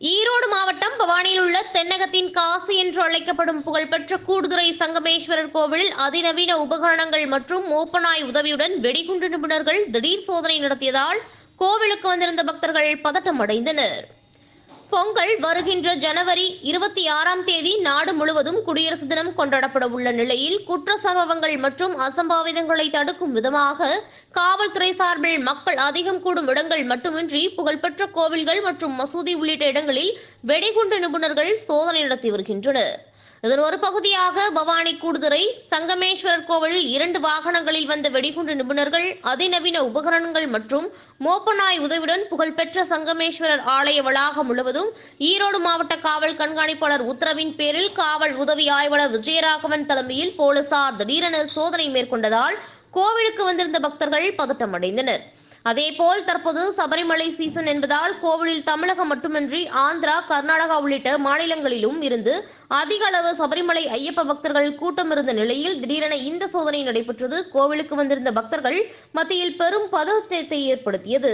ஈரோடு மாவட்டம் பவானியில் உள்ள தென்னகத்தின் காசி என்று அழைக்கப்படும் புகழ்பெற்ற கூடுதுறை சங்கமேஸ்வரர் கோவில் அதிநவீன உபகரணங்கள் மற்றும் மூப்பனாய் உதவியுடன் வெடிகுண்டு நிபுணர்கள் திடீர் சோதனை நடத்தியதால் கோவிலுக்கு வந்திருந்த பக்தர்கள் பதட்டம் அடைந்தனர். பொங்கல் வருகின்ற ஜனவரி இருபத்தி ஆறாம் தேதி நாடு முழுவதும் குடியரசு தினம் கொண்டாடப்பட உள்ள நிலையில் குற்ற சம்பவங்கள் மற்றும் அசம்பாவிதங்களை தடுக்கும் விதமாக காவல்துறை சார்பில் மக்கள் அதிகம் கூடும் இடங்கள் மட்டுமின்றி புகழ்பெற்ற கோவில்கள் மற்றும் மசூதி உள்ளிட்ட இடங்களில் வெடிகுண்டு நிபுணர்கள் சோதனை நடத்தி வருகின்றனர். இதன் ஒரு பகுதியாக பவானி கூடுதுறை சங்கமேஸ்வரர் கோவிலில் இரண்டு வாகனங்களில் வந்த வெடிகுண்டு நிபுணர்கள் அதிநவீன உபகரணங்கள் மற்றும் மோப்பநாய் உதவியுடன் புகழ்பெற்ற சங்கமேஸ்வரர் ஆலய வளாகம் முழுவதும் ஈரோடு மாவட்ட காவல் கண்காணிப்பாளர் உத்தரவின் பேரில் காவல் உதவி ஆய்வாளர் விஜயராகவன் தலைமையில் போலீசார் திடீரென சோதனை மேற்கொண்டதால் கோவிலுக்கு வந்திருந்த பக்தர்கள் பதட்டம் அடைந்தனர். அதேபோல் தற்போது சபரிமலை சீசன் என்பதால் கோவிலில் தமிழகம் மட்டுமின்றி ஆந்திரா கர்நாடகா உள்ளிட்ட மாநிலங்களிலும் இருந்து அதிக அளவு சபரிமலை ஐயப்ப பக்தர்கள் கூட்டம் இருந்த நிலையில் திடீரென இந்த சோதனை நடைபெற்றது. கோவிலுக்கு வந்திருந்த பக்தர்கள் மத்தியில் பெரும் பதற்றத்தை ஏற்படுத்தியது.